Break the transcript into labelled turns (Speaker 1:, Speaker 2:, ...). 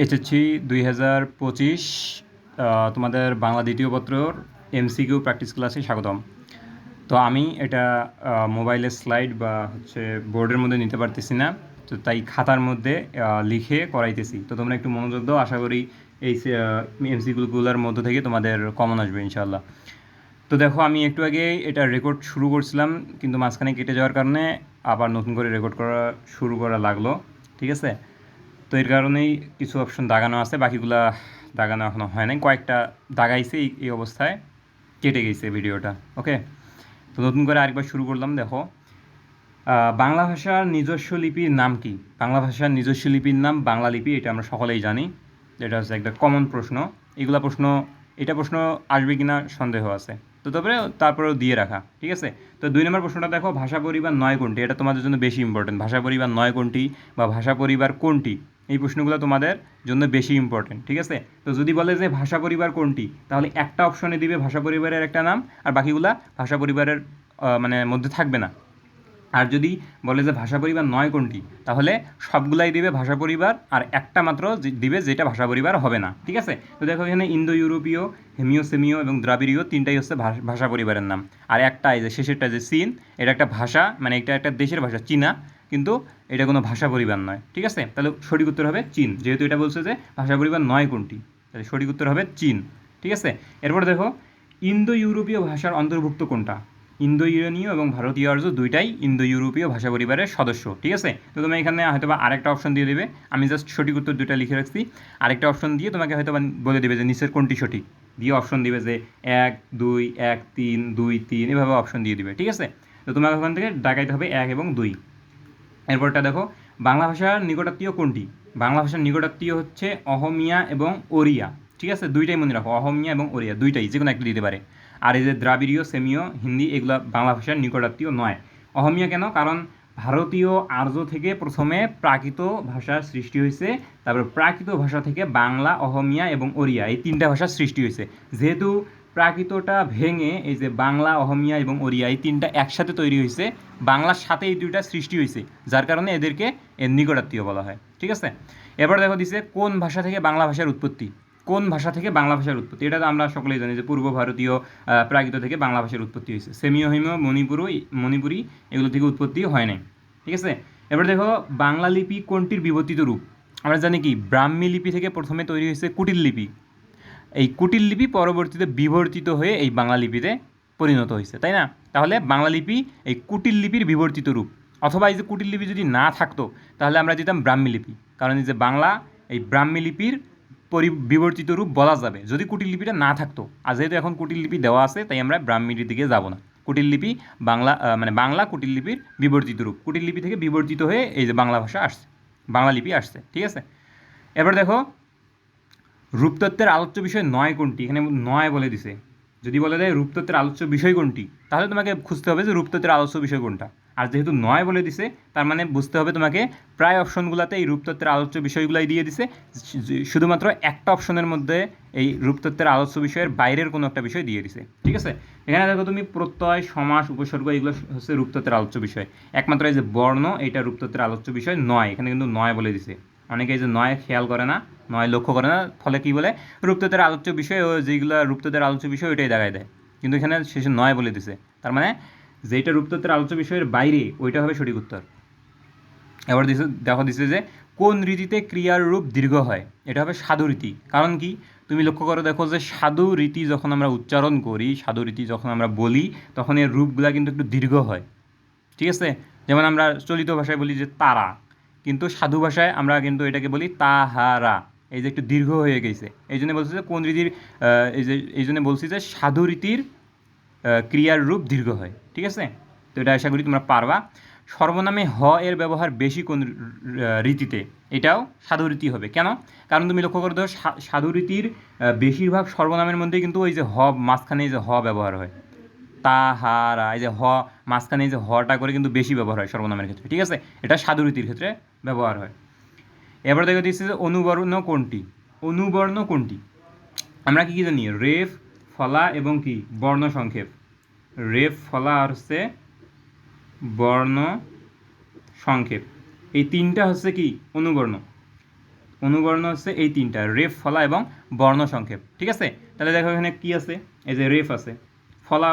Speaker 1: এসেছি দুই হাজার পঁচিশ তোমাদের বাংলা দ্বিতীয় পত্রর এমসিকিউ প্র্যাকটিস ক্লাসে স্বাগতম। তো আমি এটা মোবাইলের স্লাইড বা হচ্ছে বোর্ডের মধ্যে নিতে পারতেছি না, তো তাই খাতার মধ্যে লিখে করাইতেছি। তো তোমরা একটু মনোযোগ দাও, আশা করি এই এমসিকিউগুলোর মধ্য থেকে তোমাদের কমন আসবে ইনশাল্লাহ তো দেখো, আমি একটু আগে এটা রেকর্ড শুরু করছিলাম, কিন্তু মাঝখানে কেটে যাওয়ার কারণে আবার নতুন করে রেকর্ড করা শুরু করা লাগল, ঠিক আছে? তো এর কারণেই কিছু অপশন দাগানো আছে। বাকিগুলা দাগানো এখনও হয় নাই। কয়েকটা দাগাইছে এই অবস্থায়। কেটে গেছে ভিডিওটা। ওকে তো নতুন করে আরেকবার শুরু করলাম, দেখো। বাংলা ভাষার নিজস্ব লিপির নাম কি? বাংলা ভাষার নিজস্ব লিপির নাম বাংলা লিপি, এটা আমরা সকলেই জানি। এটা হচ্ছে একটা কমন প্রশ্ন। এগুলা প্রশ্ন, এটা প্রশ্ন আসবে কিনা সন্দেহ আছে। তো তবে তারপরেও দিয়ে রাখা। ঠিক আছে? তো দুই নম্বর প্রশ্নটা দেখো, ভাষা পরিবার নয় কোনটি? এটা তোমাদের জন্য বেশি ইম্পর্টেন্ট ভাষা পরিবার নয় কোনটি? বা ভাষা পরিবার কোনটি? এই প্রশ্নগুলো তোমাদের জন্য বেশি ইম্পর্টেন্ট ঠিক আছে? তো যদি বলে যে ভাষা পরিবার কোনটি, তাহলে একটা অপশনে দিবে ভাষা পরিবারের একটা নাম, আর বাকিগুলা ভাষা পরিবারের মানে মধ্যে থাকবে না। আর যদি বলে যে ভাষা পরিবার নয় কোনটি, তাহলে সবগুলাই দিবে ভাষা পরিবার, আর একটা মাত্র দিবে যেটা ভাষা পরিবার হবে না, ঠিক আছে? তো দেখো এখানে ইন্দো ইউরোপীয় হেমিও সেমিও এবং দ্রাবিড়ীয় তিনটাই হচ্ছে ভাষ- পরিবারের নাম। আর একটা এই যে শেষেরটা যে চীন এটা একটা ভাষা মানে এটা একটা দেশের ভাষা, চীনা। কিন্তু এটা কোনো ভাষা পরিবার নয়, ঠিক আছে? তাহলে সঠিক উত্তর হবে চীন। যেহেতু এটা বলছে যে ভাষা পরিবার নয় কোনটি, তাহলে সঠিক উত্তর হবে চীন, ঠিক আছে? এরপর দেখো ইন্দো ইউরোপীয় ভাষার অন্তর্ভুক্ত কোনটা? ইন্দো ইউরেনীয় এবং ভারতীয় আর্য দুইটাই ইন্দো ইউরোপীয় ভাষা পরিবারের সদস্য, ঠিক আছে? তো তুমি এখানে হয়তো বা আরেকটা অপশন দিয়ে দেবে। আমি জাস্ট সঠিক উত্তর দুইটা লিখে রাখছি। আরেকটা অপশন দিয়ে তোমাকে হয়তোবা বলে দেবে যে নিচের কোনটি সঠিক। দিয়ে অপশন দিবে যে এক, দুই, এক, তিন, দুই, তিন, এভাবে অপশন দিয়ে দিবে, ঠিক আছে? তো তোমাকে ওখান থেকে ডাকাইতে হবে এক এবং দুই। এরপরটা দেখো, বাংলা ভাষার নিকটাত্মীয় কোনটি? বাংলা ভাষার নিকটাত্মীয় হচ্ছে অহমিয়া এবং ওড়িয়া ঠিক আছে? দুইটাই মনে রাখো, অহমিয়া এবং ওড়িয়া দুইটাই যে কোনো একটা দিতে পারে। আর এই যে দ্রাবিড়ীয়, সেমীয়, হিন্দি, এগুলো বাংলা ভাষার নিকটাত্মীয় নয়। অহমিয়া কেন? কারণ ভারতীয় আর্য থেকে প্রথমে প্রাকৃত ভাষার সৃষ্টি হয়েছে, তারপর প্রাকৃত ভাষা থেকে বাংলা, অহমিয়া এবং ওড়িয়া এই তিনটা ভাষার সৃষ্টি হয়েছে। যেহেতু প্রাকৃতটা ভেঙে এই যে বাংলা, অহমিয়া এবং ওড়িয়া এই তিনটা একসাথে তৈরি হয়েছে। বাংলার সাথে এই দুইটা সৃষ্টি হয়েছে, যার কারণে এদেরকে এর নিকটাত্মীয় বলা হয়। ঠিক আছে? এবার দেখো দিছে, কোন ভাষা থেকে বাংলা ভাষার উৎপত্তি? কোন ভাষা থেকে বাংলা ভাষার উৎপত্তি? এটা তো আমরা সকলেই জানি যে পূর্ব ভারতীয় প্রাকৃত থেকে বাংলা ভাষার উৎপত্তি হয়েছে। সেমিও হিমীয় মণিপুরও মণিপুরি এগুলো থেকে উৎপত্তি হয় নাই। ঠিক আছে? এবার দেখো, বাংলা লিপি কোনটির বিবর্তিত রূপ? আমরা জানি কি, ব্রাহ্মী লিপি থেকে প্রথমে তৈরি হয়েছে কুটিল লিপি। এই কুটিল লিপি পরবর্তীতে বিবর্তিত হয়ে এই বাংলা লিপিতে পরিণত হয়েছে, তাই না? তাহলে বাংলা লিপি এই কুটিল লিপির বিবর্তিত রূপ। অথবা এই যে কুটিল লিপি যদি না থাকতো, তাহলে আমরা দিতাম ব্রাহ্মী লিপি। কারণ এই যে বাংলা এই ব্রাহ্মী লিপির পরি, বিবর্তিত রূপ বলা যাবে। যদি কুটিল লিপিটা না থাকতো, আর যেহেতু এখন কুটিল লিপি দেওয়া আছে, তাই আমরা ব্রাহ্মীর দিকে যাব না। কুটিল লিপি বাংলা মানে বাংলা কুটিল লিপির বিবর্তিত রূপ। কুটিল লিপি থেকে বিবর্তিত হয়ে এই যে বাংলা ভাষা আসছে, বাংলা লিপি আসছে, ঠিক আছে? এবার দেখো রূপতত্ত্বের আলোচ্য বিষয় নয় কোনটি? এখানে নয় বলে দিছে। যদি বলে দেয় রূপতত্ত্বের আলোচ্য বিষয় কোনটি, তাহলে তোমাকে খুঁজতে হবে যে রূপতত্ত্বের আলোচ্য বিষয় কোনটা। আর যেহেতু নয় বলে দিছে, তার মানে বুঝতে হবে তোমাকে প্রায় অপশনগুলোতে এই রূপতত্ত্বের আলোচ্য বিষয়গুলাই দিয়ে দিছে। শুধুমাত্র একটা অপশনের মধ্যে এই রূপতত্ত্বের আলোচ্য বিষয়ের বাইরের কোনো একটা বিষয় দিয়ে দিছে। ঠিক আছে? এখানে দেখো তুমি প্রত্যয়, সমাস, উপসর্গ, এগুলো হচ্ছে রূপতত্ত্বের আলোচ্য বিষয়। একমাত্র এই যে বর্ণ এটা রূপতত্ত্বের আলোচ্য বিষয় নয়। এখানে কিন্তু নয় বলে দিছে। অনেকে যে নয় খেয়াল করে না, নয় লক্ষ্য করে না, ফলে কি বলে রূপতত্ত্বের আলোচ্য বিষয় ও যেগুলো রূপতত্ত্বের আলোচ্য বিষয় ওইটাই দেখায় দেয়। কিন্তু এখানে শেষে নয় বলে দিছে। তার মানে যেটা রূপতত্ত্বের আলোচ্য বিষয়ের বাইরে, ওইটা হবে সঠিক উত্তর। এবার দিছে, দেখো দিছে যে, কোন রীতিতে ক্রিয়ার রূপ দীর্ঘ হয়? এটা হবে সাধু রীতি। কারণ কি? তুমি লক্ষ্য করো, দেখো যে সাধু রীতি যখন আমরা উচ্চারণ করি, সাধু রীতি যখন আমরা বলি, তখন এর রূপগুলা কিন্তু একটু দীর্ঘ হয়। ঠিক আছে? যেমন আমরা চলিত ভাষায় বলি যে তারা। কিন্তু সাধু ভাষায় আমরা কিন্তু এটাকে বলি তাহারা। এই যে একটু দীর্ঘ হয়ে গেছে। এই জন্য বলছি যে কোন রীতির এই যে, এই জন্য বলছি যে সাধু রীতির ক্রিয়ার রূপ দীর্ঘ হয়। ঠিক আছে? তো এটা আশা করি তোমরা পারবা। সর্বনামে হ এর ব্যবহার বেশি কোন রীতিতে, এটাও সাধু রীতি হবে। কেন? কারণ তুমি লক্ষ্য করে সা- সাধু রীতির বেশিরভাগ সর্বনামের মধ্যে কিন্তু ওই যে হ, মাঝখানে যে হ ব্যবহার হয়। তাহারা, এই যে হ, মাঝখানে এই যে হটা করে কিন্তু বেশি ব্যবহার হয় সর্বনামের ক্ষেত্রে, ঠিক আছে? এটা সাধু রীতির ক্ষেত্রে ব্যবহার হয়। এবার দেখে দিচ্ছি যে অনুবর্ণ কোনটি? অনুবর্ণ কোনটি? আমরা কি কি জানি? রেফ, ফলা এবং কি? বর্ণ সংক্ষেপ। রেফ, ফলা আর হচ্ছে বর্ণ সংক্ষেপ। এই তিনটা হচ্ছে কি? অনুবর্ণ। অনুবর্ণ হচ্ছে এই তিনটা, রেফ, ফলা এবং বর্ণ সংক্ষেপ, ঠিক আছে? তাহলে দেখো এখানে কি আছে? এই যে রেফ আছে। ফলা